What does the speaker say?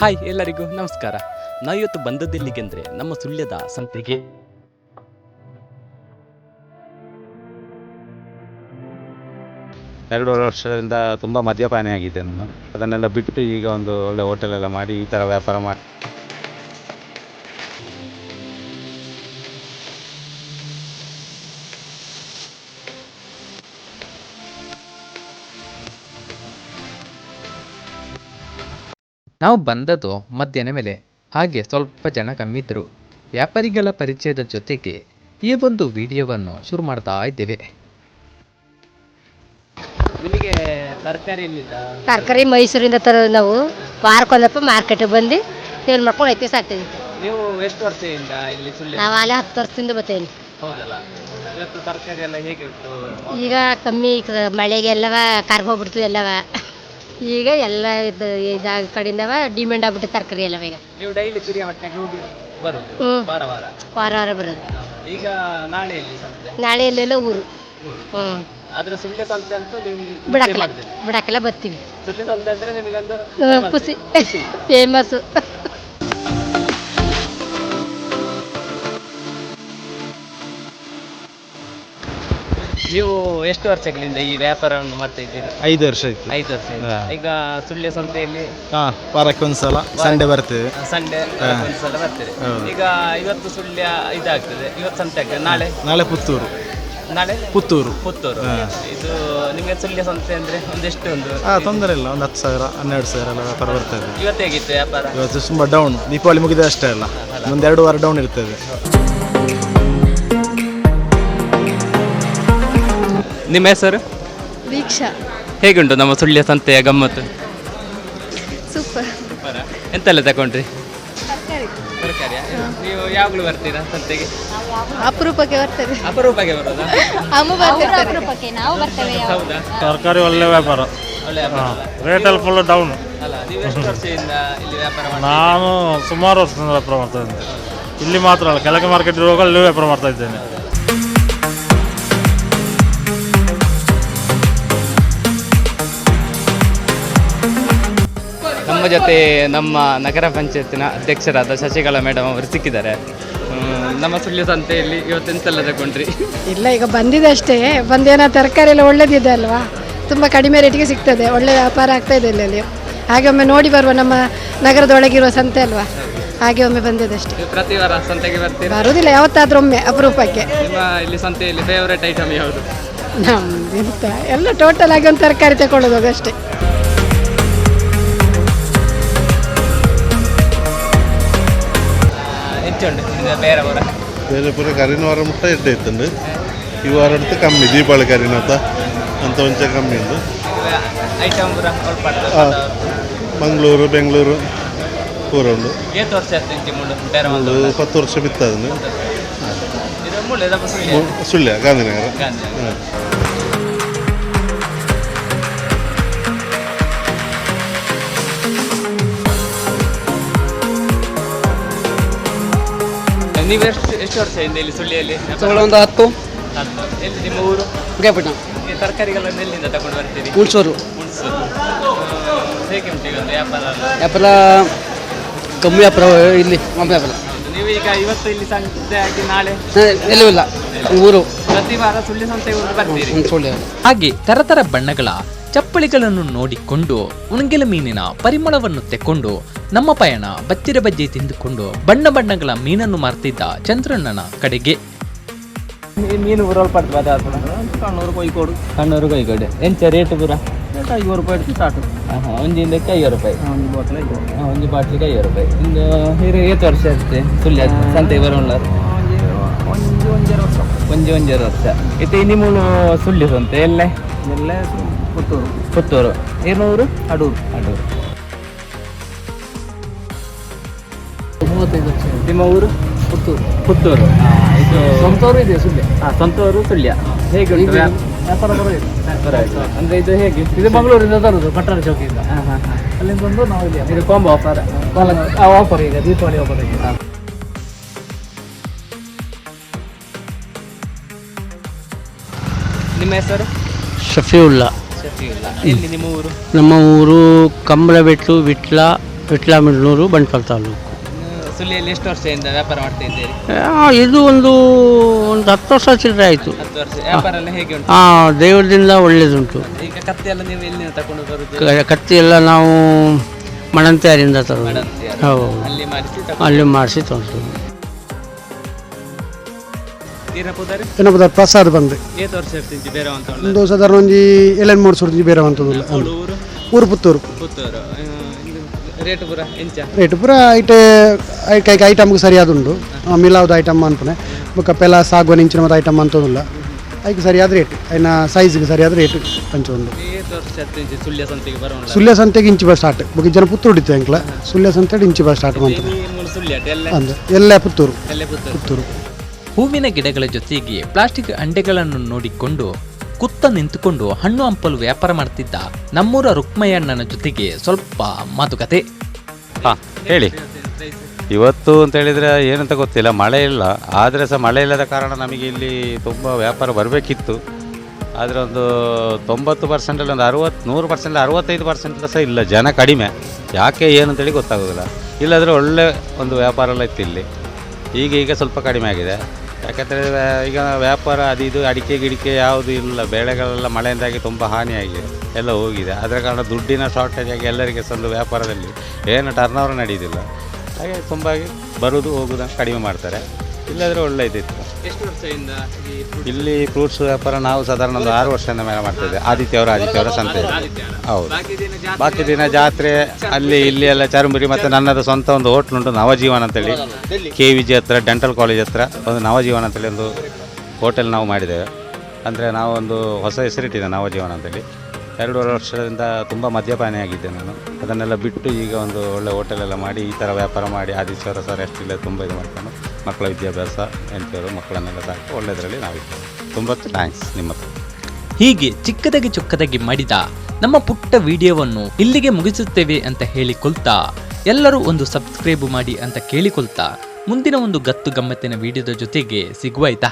Hi ಎಲ್ಲರಿಗೂ ನಮಸ್ಕಾರ. ನಾವಿವತ್ತು ಬಂದದ್ದಿಲ್ಲಿಗೆಂದ್ರೆ ನಮ್ಮ ಸುಳ್ಯದ ಸಂತೆಗೆ. ಎರಡೂವರೆ ವರ್ಷದಿಂದ ತುಂಬ ಮದ್ಯಪಾನಿ ಆಗಿದೆ ನಾನು. ಅದನ್ನೆಲ್ಲ ಬಿಟ್ಟು ಈಗ ಒಂದು ಒಳ್ಳೆ ಹೋಟೆಲೆಲ್ಲ ಮಾಡಿ ಈ ಥರ ವ್ಯಾಪಾರ ಮಾಡಿ. ನಾವು ಬಂದದ್ದು ಮಧ್ಯಾಹ್ನ ಮೇಲೆ. ಹಾಗೆ ಸ್ವಲ್ಪ ಜನ ಕಮ್ಮಿದ್ದರು. ವ್ಯಾಪಾರಿಗಳ ಪರಿಚಯದ ಜೊತೆಗೆ ಈ ಒಂದು ವಿಡಿಯೋವನ್ನು ಶುರು ಮಾಡ್ತಾ ಇದ್ದೇವೆ. ನಿಮಗೆ ತರಕಾರಿ ಎಲ್ಲಿಂದ ತರಕಾರಿ ಮೈಸೂರಿಂದ ತರೋದು ನಾವು. ವಾರಕ್ಕೊಂದಪ್ಪ ಮಾರ್ಕೆಟಿಗೆ ಬಂದು ಸೇಲ್ ಮಾಡ್ಕೊಂಡು ಐತಿ ಸಾಕ್ತೀವಿ ನೀವು ಎಷ್ಟು ವರ್ಷದಿಂದ ಇಲ್ಲಿ ನಾವು ಅಲ್ಲಿ ಹತ್ತು ವರ್ಷದಿಂದ ಬರ್ತೇವೆ. ಹೌದಲ್ಲ. ಇವತ್ತು ತರಕಾರಿ ಎಲ್ಲ ಹೇಗೆ ಉಂಟು? ಈಗ ಕಮ್ಮಿ ಕ- ಮಳೆಗೆಲ್ಲವ ಕರ್ಗೋಗ್ಬಿಡ್ತು ಎಲ್ಲವ. ಈಗ ಎಲ್ಲ ಇದು ಇದಾಗ ಕಡೆಯಿಂದವ ಡಿಮ್ಯಾಂಡ್ ಆಗ್ಬಿಟ್ಟು ತರಕಾರಿ ಎಲ್ಲವ ಈಗ ನೀವು ಡೈಲಿ ಪಿರಿಯಾಪಟ್ಟಣಕ್ಕೆ ಹೋಗಿ ಬರುದು? ಹ್ಞೂ ವಾರ ವಾರ? ವಾರ ವಾರ ಬರೋದು. ಈಗ ನಾಳೆ ಎಲ್ಲಿ ಸಂತೆ? ನಾಳೆ ಎಲ್ಲೆಲ್ಲ ಊರು. ಹ್ಞೂ ಆದ್ರೆ ಸುಳ್ಳೆ ಸಂತೆ ಅಂತೂ ನೀವು ಬಿಡಕ್ಕೆಲ್ಲ ಬಿಡಕ್ಕೆಲ್ಲ ಬರ್ತೀವಿ. ಸುಳ್ಳೆ ಸಂತೆ ಅಂದ್ರೆ ನಿಮಗೊಂದು ಹ್ಮ್, ಖುಷಿ. ಫೇಮಸ್ಸು ನೀವು ಎಷ್ಟು ವರ್ಷಗಳಿಂದ ಈ ವ್ಯಾಪಾರವನ್ನು ಮಾಡ್ತಾ ಇದ್ದೀರಿ? ಐದು ವರ್ಷ ಆಯ್ತು. ಐದು ವರ್ಷ ಆಯ್ತು. ಹಾ. ಈಗ ಸುಳ್ಯ ಸಂತೆಯಲ್ಲಿ ಹಾ ವಾರಕ್ಕೆ ಒಂದ್ಸಲ ಸಂಡೆ ಬರ್ತೇವೆ ಸಂಡೇ ಒಂದ್ಸಲ ಬರ್ತೇವೆ ಹೌದು. ಈಗ ಇವತ್ತು ಸುಳ್ಯ ಇದಾಗ್ತದೆ. ಇವತ್ತು ಸಂತೆ ಆಗ್ತದೆ. ನಾಳೆ? ನಾಳೆ ಪುತ್ತೂರು. ನಾಳೆ? ಪುತ್ತೂರು. ಪುತ್ತೂರು. ಇದು ನಿಮಗೆ ಸುಳ್ಯ ಸಂತೆ ಅಂದ್ರೆ ಒಂದೆಷ್ಟು ಒಂದು? ಹಾ ತೊಂದರೆ ಇಲ್ಲ. ಒಂದು ಹತ್ತು ಸಾವಿರ ಹನ್ನೆರಡು ಸಾವಿರ ಎಲ್ಲ ವ್ಯಾಪಾರ ಬರ್ತದೆ. ಇವತ್ತು ಹೇಗಿತ್ತು ವ್ಯಾಪಾರ? ಇವತ್ತು ತುಂಬ ಡೌನ್ ದೀಪಾವಳಿ ಮುಗಿದ ಅಷ್ಟೇ ಅಲ್ಲ. ಒಂದೆರಡು ವಾರ ಡೌನ್ ಇರ್ತದೆ. ನಿಮ್ಮ ಹೆಸರು? ದೀಕ್ಷಾ ಹೇಗುಂಟು ನಮ್ಮ ಸುಳ್ಯ ಸಂತೆಯ ಗಮ್ಮತ್ತು? ಸೂಪರ್. ಎಂತೆಲ್ಲ ತಗೊಂಡ್ರಿ? ನೀವು ಯಾವಾಗಲೂ ಬರ್ತೀರಾ ಸಂತೆಗೆ? ಅಪರೂಪಕ್ಕೆ ಬರ್ತದೆ ಅಪರೂಪಕ್ಕೆ ಬರೋದಾ? ಅಮ್ಮ ಬರ್ತಿರ್ತಾರೆ. ನಾವು ಬರ್ತೇವೆ ಹೌದಾ? ತರಕಾರಿ ಒಳ್ಳೆ ವ್ಯಾಪಾರ. ಒಳ್ಳೆ ವ್ಯಾಪಾರ. ಅಲ್ಲ? ಫುಲ್ ಡೌನ್ ಅಲ್ಲ ನೀವು ಎಷ್ಟು ವರ್ಷದಿಂದ ಇಲ್ಲಿ ವ್ಯಾಪಾರ ಮಾಡಿ ನಾನು ಸುಮಾರು ವರ್ಷದಿಂದ ವ್ಯಾಪಾರ ಮಾಡ್ತಾ ಇದ್ದೇನೆ. ಇಲ್ಲಿ ಮಾತ್ರ ಅಲ್ಲ ಕೆಳಗೆ ಮಾರ್ಕೆಟ್ ಇರುವಾಗ ಅಲ್ಲಿ ವ್ಯಾಪಾರ ಮಾಡ್ತಾ ಇದ್ದೇನೆ. ನಮ್ಮ ಜೊತೆ ನಮ್ಮ ನಗರ ಪಂಚಾಯತಿನ ಅಧ್ಯಕ್ಷರಾದ ಶಶಿಕಲ ಮೇಡಮ್ ಅವರು ಸಿಕ್ಕಿದ್ದಾರೆ. ಹ್ಮ್, ನಮ್ಮ ಸುಳ್ಳು ಸಂತೆಯಲ್ಲಿ ಇವತ್ತೆಂತೆಲ್ಲ ತಗೊಂಡ್ರಿ? ಇಲ್ಲ ಈಗ ಬಂದಿದೆ ಅಷ್ಟೇ. ಬಂದೇನ ತರಕಾರಿ ಎಲ್ಲ ಒಳ್ಳೇದಿದೆ ಅಲ್ವಾ? ತುಂಬ ಕಡಿಮೆ ರೇಟಿಗೆ ಸಿಗ್ತದೆ. ಒಳ್ಳೆ ವ್ಯಾಪಾರ ಆಗ್ತಾ ಇದೆ ಇಲ್ಲಿ ಹಾಗೆ ಒಮ್ಮೆ ನೋಡಿ ಬರುವ ನಮ್ಮ ನಗರದೊಳಗಿರುವ ಸಂತೆ ಅಲ್ವಾ? ಹಾಗೆ ಒಮ್ಮೆ ಬಂದಿದೆ ಅಷ್ಟೇ. ನೀವು ಪ್ರತಿ ವಾರ ಸಂತೆಗೆ ಬರ್ತೀರಾ? ಬರುವುದಿಲ್ಲ ಯಾವತ್ತಾದ್ರೂ ಒಮ್ಮೆ ಅಪರೂಪಕ್ಕೆ. ನಿಮ್ಮ ಇಲ್ಲಿ ಸಂತೆಯಲ್ಲಿ ಫೇವರೇಟ್ ಐಟಮ್ ಯಾವುದು? ನಮ್ದು ಎಂತ? ಎಲ್ಲ ಟೋಟಲ್ ಆಗಿ ಒಂದು ತರಕಾರಿ ತಗೊಳ್ಳೋದು ಅದಷ್ಟೇ ಹೆಚ್ಚುಂಟು ಇದು ಬೇರೆ ಊರ ಬೇರೆ ಪೂರ ಕರಿನ ವಾರ ಮುಟ್ಟ ಎಡ್ಡೆ ಇತ್ತಂಡು ಈ ವಾರ അടുത്ത് ಕಮ್ಮಿ ದೀಪಾವಳಿ ಕರಿನತ್ತ ಅಂತ ಒಂಚ ಕಮ್ಮಿ ಉಂಟು ಐಟಮ್ ಪೂರ ಒಳ್ಪಡ್ತು ಆ. ಮಂಗಳೂರು ಬೆಂಗಳೂರು ಪೂರ ಉಂಡು ಏತು ವರ್ಷ ಆಯ್ತು ಇಂಚೆ ಮುಳ್ಳು ಬೇರೆ ಒಂದು ಒಂದು ಪತ್ತು ವರ್ಷ ಬಿತ್ತ ಅದನ್ನು ಇದು ಮುಳ್ಳು ಇದಪ್ಪ ಸುಳ್ಯ ಸುಳ್ಯ ಗಾಂಧಿನಗರ ಗಾಂಧಿ ನೀವು ಎಷ್ಟು ಎಷ್ಟು ವರ್ಷದಿಂದ ಇಲ್ಲಿ ಸುಳ್ಳಿಯಲ್ಲಿ? ಒಂದು ಹತ್ತು. ಹತ್ತು. ಎಲ್ಲಿ ನಿಮ್ಮ ಊರು? ಗೇಪಟ್ಟ ಈ ತರಕಾರಿಗಳನ್ನು ಎಲ್ಲಿಂದ ತಗೊಂಡು ಬರ್ತೀರಿ? ಉಳ್ಸೋರು ಹುಣಸು ಹೇಗೆ ಉಂಟು ಇವತ್ತು ವ್ಯಾಪಾರ? ಎಲ್ಲ? ವ್ಯಾಪಾರ ಕಮ್ಮಿ ವ್ಯಾಪಾರ ಇಲ್ಲಿ ಕಮ್ಮಿ ವ್ಯಾಪಾರ. ಹೌದು. ನೀವು ಈಗ ಇವತ್ತು ಇಲ್ಲಿ ಸಂತೆ ಆಗಿ ನಾಳೆ? ಹಾ, ಎಲ್ಲೂ ಇಲ್ಲ. ಊರು. ಪ್ರತಿ ವಾರ ಸುಳ್ಳಿ ಸಂತೆಗೆ ಹೋಗಿ ಬರ್ತೀರಿ? ಹ್ಮ್, ಸುಳ್ಳು. ಹಾಗೆ ತರತರ ಬಣ್ಣಗಳ ಚಪ್ಪಳಿಗಳನ್ನು ನೋಡಿಕೊಂಡು ಉಣಗಿಲ ಮೀನಿನ ಪರಿಮಳವನ್ನು ತೆಕ್ಕೊಂಡು ನಮ್ಮ ಪಯಣ ಬತ್ತಿರ ಬಜ್ಜಿ ತಿಂದುಕೊಂಡು ಬಣ್ಣ ಬಣ್ಣಗಳ ಮೀನನ್ನು ಮಾರ್ತಿದ್ದ ಚಂದ್ರಣ್ಣನ ಕಡೆಗೆ. ಮೀನು ಬರೋಲ್ಪಡ್ತು ಬದಾರ್ಪಣ ಕಣ್ಣೂರು ಕೊಯ್ಕೊಡು. ಕಣ್ಣೂರು ಕೊಯ್ಕೋಡು. ಎಂಚ ರೇಟ್ ಪೂರ? ಐವತ್ತು ರೂಪಾಯಿ ಸ್ಟಾರ್ಟ್ ಹಾಂ ಒಂದು ಐವತ್ತು ರೂಪಾಯಿ. ಒಂದು ಬಾಟ್ಲ್ ಹಾಂ ಒಂದು ಬಾಟ್ಲಿಗೆ ಐವತ್ತು ರೂಪಾಯಿ. ಒಂದು ಹಿರಿ ಏತು ವರ್ಷ ಅಷ್ಟೇ ಸುಳ್ಳಿ ಸಂತೆ ಬರೋಲ್ಲ ಒಂಜಿ ಒಂಜೇರು ವರ್ಷ. ಇದು ನಿಮ್ಮಳು ಸುಳ್ಳಿ ಸಂತೆ ಎಲ್ಲೇ? ಎಲ್ಲ ಪುತ್ತೂರು. ಪುತ್ತೂರು. ಏನೂರು ಅಡೂರು. ಅಡೂರು. ನಿಮ್ಮ ಊರು? ಪುತ್ತೂರು. ಪುತ್ತೂರು. ಇದು ಸಂತೂರು ಇದೆ ಸುಳ್ಯ? ಹಾ ಸಂತೂರು ಸುಳ್ಯ. ಹೇಗೆ ಉಂಟು ವ್ಯಾಪಾರ ಪರವಾಗಿಲ್ಲ ಅಂದರೆ ಇದು ಹೇಗೆ? ಇದು ಮಂಗಳೂರಿಂದ ತರೋದು ಪಟ್ಟಣ ಚೌಕಿಯಿಂದ. ಹಾಂ ಹಾಂ ಅಲ್ಲಿಂದ ಬಂದು ನಾವು ಇಲ್ಲಿ ಇದು ಕಾಂಬೋ ಆಫರ್ ಆಫರ್ ಈಗ ದೀಪಾವಳಿ ಆಫರ್ ಇದೆ ನಿಮ್ಮ ಹೆಸರು? ಶಫಿಯುಲ್ಲಾ ಶಫಿಯುಲ್ಲ ಎಲ್ಲಿ ನಿಮ್ಮ ಊರು? ನಮ್ಮ ಊರು ಕಂಬಳಬೆಟ್ಟು ವಿಟ್ಲ ವಿಟ್ಲಾಮಿಡ್ನೂರು ಬಂಟ್ವಾಳ ತಾಲೂಕು. ಸುಳ್ಳಿಯಲ್ಲಿ ಎಷ್ಟು ವರ್ಷದಿಂದ ವ್ಯಾಪಾರ ಮಾಡ್ತಾ ಇದ್ದೀರಿ? ಆ, ಇದು ಒಂದು ಒಂದು ಹತ್ತು ವರ್ಷ ಚಿಲ್ಲರೆ ಆಯಿತು. ಹತ್ತು ವರ್ಷ. ವ್ಯಾಪಾರ ಎಲ್ಲ ಹೇಗೆ ಉಂಟು? ಹಾಂ ದೇವರದಿಂದ ಒಳ್ಳೆಯದುಂಟು ಈಗ ಕತ್ತಿ ಎಲ್ಲ ನೀವು ಎಲ್ಲಿ ತಗೊಂಡು ಬರುದು? ಕ- ಕತ್ತಿ ಎಲ್ಲ ನಾವು ಮಣಂತ್ಯಾರಿಂದ ತರೋದು. ಮಡಂತಿಯರು. ಹೌದು. ಅಲ್ಲಿ ಮಾಡಿಸಿ ತಗೊಂಡು- ಅಲ್ಲಿ ಮಾಡಿಸಿ ಏನಪ್ಪ ಪ್ರಸಾದ್ ಬಂದೆ. ಏತ್ ವರ್ಷ ಇರ್ತೀನಿ ಬೇರೆ ಅಂತ ಉಂಟು ಒಂದು ಸಾಧಾರಣ ಒಂದು ಏಳೆಂಟು ಮೂರು ಸಾವಿರ ಬೇರೆ ಅಂತದಿಲ್ಲ ಊರು? ಊರು ಪುತ್ತೂರು. ಪುತ್ತೂರು. ರೇಟ್ ಪುರ ಎಂಚ ರೇಟ್ ಪೂರ ಕೈಗೆ ಐಟಮ್ಗೆ ಸರಿಯಾದುಂಡು ಮಿಲಾವ್ದು ಐಟಮ್ ಅಂತಾನೆ. ಬೊಕ್ಕ ಪೆಲ ಸಾಗುವನ್ ಇಂಚಿನ ಮತ್ತು ಐಟಮ್ ಅಂತದಿಲ್ಲ ಅದಕ್ಕೆ ಸರಿಯಾದ ರೇಟ್ ಐನ ಸೈಜ್ಗೆ ಸರಿಯಾದ ರೇಟ್ ಪಂಚೊಂದು ಒಂದು. ಸುಳ್ಯ ಸಂತೆಗೆ ಬರೋಣ ಸುಳ್ಯ ಸಂತೆಗೆ ಇಂಚಿ ಬಸ್ ಸ್ಟಾರ್ಟ್ ಬಗ್ಗೆ ಜನ ಪುತ್ತೂರು ಇತ್ತು ಅಂಕ್ಲ. ಸುಳ್ಯ ಸಂತೆ ಇಂಚು ಬಸ್ ಸ್ಟಾರ್ಟ್ ಅಂತ ಮೂಲ ಎಲ್ಲ ಎಲ್ಲ ಪುತ್ತೂರು. ಎಲ್ಲೇ ಪುತ್ತೂರು. ಪುತ್ತೂರು ಹೂವಿನ ಗಿಡಗಳ ಜೊತೆಗೆ ಪ್ಲಾಸ್ಟಿಕ್ ಅಂಡೆಗಳನ್ನು ನೋಡಿಕೊಂಡು ಕುತ್ತ ನಿಂತುಕೊಂಡು ಹಣ್ಣು ಹಂಪಲು ವ್ಯಾಪಾರ ಮಾಡ್ತಿದ್ದ ನಮ್ಮೂರ ರುಕ್ಮಯ್ಯಣ್ಣನ ಜೊತೆಗೆ ಸ್ವಲ್ಪ ಮಾತುಕತೆ ಹಾ ಹೇಳಿ. ಇವತ್ತು ಅಂತ ಹೇಳಿದರೆ ಏನಂತ ಗೊತ್ತಿಲ್ಲ, ಮಳೆ ಇಲ್ಲ. ಆದರೆ ಸಹ ಮಳೆ ಇಲ್ಲದ ಕಾರಣ ನಮಗೆ ಇಲ್ಲಿ ತುಂಬ ವ್ಯಾಪಾರ ಬರಬೇಕಿತ್ತು. ಆದರೆ ಒಂದು ತೊಂಬತ್ತು ಪರ್ಸೆಂಟಲ್ಲಿ ಒಂದು ಅರುವತ್ತು ನೂರು ಪರ್ಸೆಂಟ್ ಅರುವತ್ತೈದು ಪರ್ಸೆಂಟ್ ಸಹ ಇಲ್ಲ, ಜನ ಕಡಿಮೆ. ಯಾಕೆ, ಏನು ಅಂತೇಳಿ ಗೊತ್ತಾಗೋದಿಲ್ಲ. ಇಲ್ಲಾದರೆ ಒಳ್ಳೆ ಒಂದು ವ್ಯಾಪಾರ ಎಲ್ಲ ಇತ್ತು ಇಲ್ಲಿ. ಈಗ ಈಗ ಸ್ವಲ್ಪ ಕಡಿಮೆ ಆಗಿದೆ. ಯಾಕಂದರೆ ಈಗ ವ್ಯಾಪಾರ ಅದು ಇದು ಅಡಿಕೆ ಗಿಡಿಕೆ ಯಾವುದು ಇಲ್ಲ. ಬೆಳೆಗಳೆಲ್ಲ ಮಳೆಯಿಂದಾಗಿ ತುಂಬ ಹಾನಿಯಾಗಿದೆ. ಎಲ್ಲ ಹೋಗಿದೆ. ಅದರ ಕಾರಣ ದುಡ್ಡಿನ ಶಾರ್ಟೇಜ್ ಆಗಿ ಎಲ್ಲರಿಗೆ ಸಹ ಒಂದು ವ್ಯಾಪಾರದಲ್ಲಿ ಏನು ಟರ್ನ್ ಓವರ್ ನಡೆಯೋದಿಲ್ಲ. ಹಾಗೆ ತುಂಬ ಬರೋದು ಹೋಗೋದು ಕಡಿಮೆ ಮಾಡ್ತಾರೆ. ಇಲ್ಲಾದರೆ ಒಳ್ಳೆಯದಿತ್ತು ಎಷ್ಟು ವರ್ಷದಿಂದ ಈ ಇಲ್ಲಿ ಫ್ರೂಟ್ಸ್ ವ್ಯಾಪಾರ ನಾವು ಸಾಧಾರಣ ಒಂದು ಆರು ವರ್ಷದಿಂದ ಮೇಲೆ ಮಾಡ್ತಿದ್ದೆ. ಆದಿತ್ಯವಾರ ಆದಿತ್ಯವಾರ ಸಂತೆ. ಹೌದು. ಬಾಕಿ ದಿನ ಜಾತ್ರೆ ಬಾಕಿ ದಿನ ಜಾತ್ರೆ ಅಲ್ಲಿ ಇಲ್ಲಿ ಎಲ್ಲ ಚರುಮುರಿ ಮತ್ತು ನನ್ನದು ಸ್ವಂತ ಒಂದು ಹೋಟ್ಲ್ ಉಂಟು ನವಜೀವನ ಅಂತೇಳಿ ಕೆ ವಿ ಜಿ ಹತ್ರ ಡೆಂಟಲ್ ಕಾಲೇಜ್ ಹತ್ರ ಒಂದು ನವಜೀವನ ಅಂತೇಳಿ ಒಂದು ಹೋಟೆಲ್ ನಾವು ಮಾಡಿದ್ದೇವೆ. ಅಂದರೆ ನಾವೊಂದು ಹೊಸ ಹೆಸರಿಟ್ಟಿದ್ದೆ ನವಜೀವನ ಅಂತೇಳಿ ಎರಡೂವರೆ ವರ್ಷದಿಂದ ತುಂಬ ಮದ್ಯಪಾನಿ ಆಗಿದ್ದೆ ನಾನು. ಅದನ್ನೆಲ್ಲ ಬಿಟ್ಟು ಈಗ ಒಂದು ಒಳ್ಳೆ ಹೋಟೆಲೆಲ್ಲ ಮಾಡಿ ಈ ಥರ ವ್ಯಾಪಾರ ಮಾಡಿ ಆದಿತ್ಯವಾರ ಸರ್ ಅಷ್ಟಿಲ್ಲ ತುಂಬ ಇದು ಮಾಡ್ತಾನೆ ಮಕ್ಕಳ ವಿದ್ಯಾಭ್ಯಾಸ ಎಂಥವರು ಮಕ್ಕಳನ್ನೆಲ್ಲ ಸಾಕು. ಒಳ್ಳೆಯದರಲ್ಲಿ ನಾವಿದ್ದೇವೆ ತುಂಬ ಥ್ಯಾಂಕ್ಸ್ ನಿಮ್ಮ ಹೀಗೆ ಚಿಕ್ಕದಾಗಿ ಚೊಕ್ಕದಾಗಿ ಮಾಡಿದ ನಮ್ಮ ಪುಟ್ಟ ವಿಡಿಯೋವನ್ನು ಇಲ್ಲಿಗೆ ಮುಗಿಸುತ್ತೇವೆ ಅಂತ ಹೇಳಿಕೊಳ್ತಾ ಎಲ್ಲರೂ ಒಂದು ಸಬ್ಸ್ಕ್ರೈಬ್ ಮಾಡಿ ಅಂತ ಕೇಳಿಕೊಳ್ತಾ ಮುಂದಿನ ಒಂದು ಗತ್ತು ಗಮ್ಮತ್ತಿನ ವಿಡಿಯೋದ ಜೊತೆಗೆ ಸಿಗುವಾಯ್ತಾ?